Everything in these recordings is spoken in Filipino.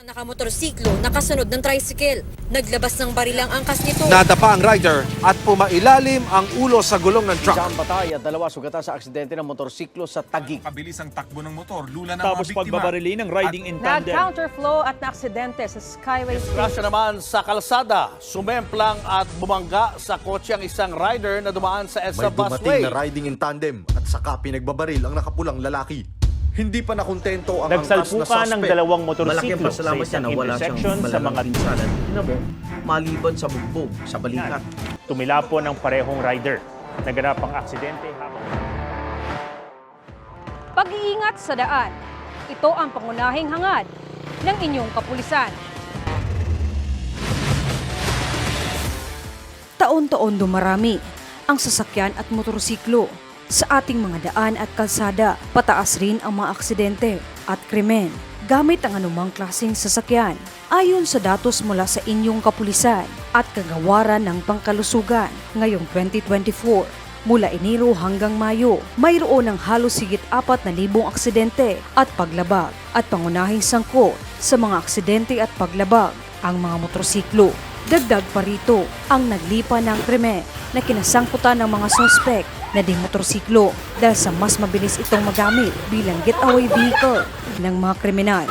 Nakamotorsiklo, nakasunod ng tricycle. Naglabas ng barilang angkas nito. Nadapa ang rider at pumailalim ang ulo sa gulong ng truck. Isang batay at dalawa sugatan sa aksidente ng motorsiklo sa Taguig. Kabilis ang takbo ng motor, lula ng Tapos mga biktima. pagbabarili ng riding in tandem. Nag-counterflow at naaksidente sa Skyway Disgrasya naman sa kalsada, sumemplang at bumangga sa kotse ang isang rider na dumaan sa May EDSA busway. dumating na riding in tandem at saka pinagbabaril ang nakapulang lalaki. Hindi pa nakontento ang angkas na Nagsalpukan ng suspect. dalawang motorsiklo sa isang intersection sa mga na maliban sa bugbog sa balikat. Tumilapon ng parehong rider. Naganap ang aksidente habang Pag-iingat sa daan. Ito ang pangunahing hangad ng inyong kapulisan. Taon-taon dumarami ang sasakyan at motorsiklo sa ating mga daan at kalsada. Pataas rin ang mga aksidente at krimen gamit ang anumang klaseng sasakyan. Ayon sa datos mula sa inyong kapulisan at kagawaran ng pangkalusugan ngayong 2024, Mula Enero hanggang Mayo, mayroon ng halos higit 4,000 aksidente at paglabag at pangunahing sangkot sa mga aksidente at paglabag ang mga motorsiklo. Dagdag pa rito ang naglipa ng krimen na kinasangkutan ng mga sospek na di motorsiklo dahil sa mas mabilis itong magamit bilang getaway vehicle ng mga kriminal.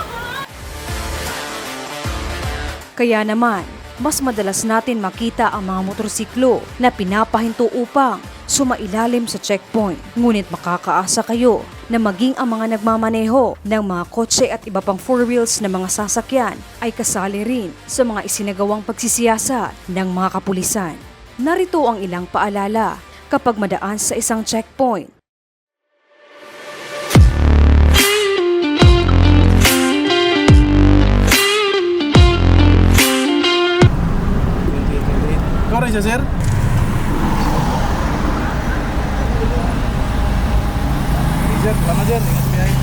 Kaya naman, mas madalas natin makita ang mga motorsiklo na pinapahinto upang sumailalim sa checkpoint. Ngunit makakaasa kayo na maging ang mga nagmamaneho ng mga kotse at iba pang four wheels na mga sasakyan ay kasali rin sa mga isinagawang pagsisiyasa ng mga kapulisan. Narito ang ilang paalala kapag madaan sa isang checkpoint. Rin siya, sir? Sir, salamat sir. Ingat biyahe.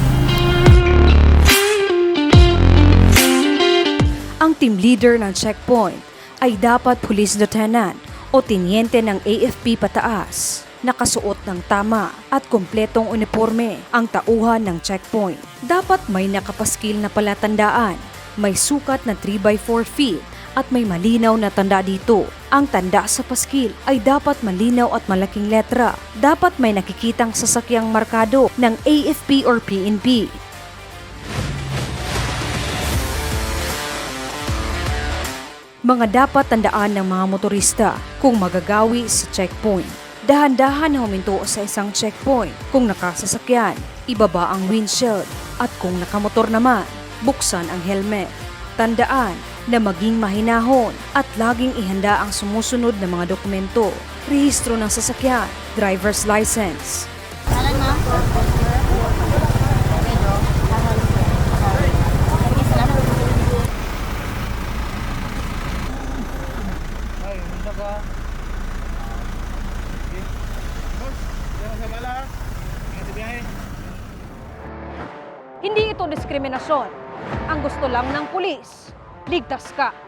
Ang team leader ng checkpoint ay dapat police lieutenant o tiniente ng AFP pataas. Nakasuot ng tama at kumpletong uniforme ang tauhan ng checkpoint. Dapat may nakapaskil na palatandaan, may sukat na 3x4 feet at may malinaw na tanda dito. Ang tanda sa paskil ay dapat malinaw at malaking letra. Dapat may nakikitang sasakyang markado ng AFP or PNP. Mga dapat tandaan ng mga motorista kung magagawi sa checkpoint. Dahan-dahan na huminto sa isang checkpoint kung nakasasakyan, ibaba ang windshield at kung nakamotor naman, buksan ang helmet. Tandaan na maging mahinahon at laging ihanda ang sumusunod na mga dokumento, rehistro ng sasakyan, driver's license, Hindi ito diskriminasyon. Ang gusto lang ng pulis, ligtas ka.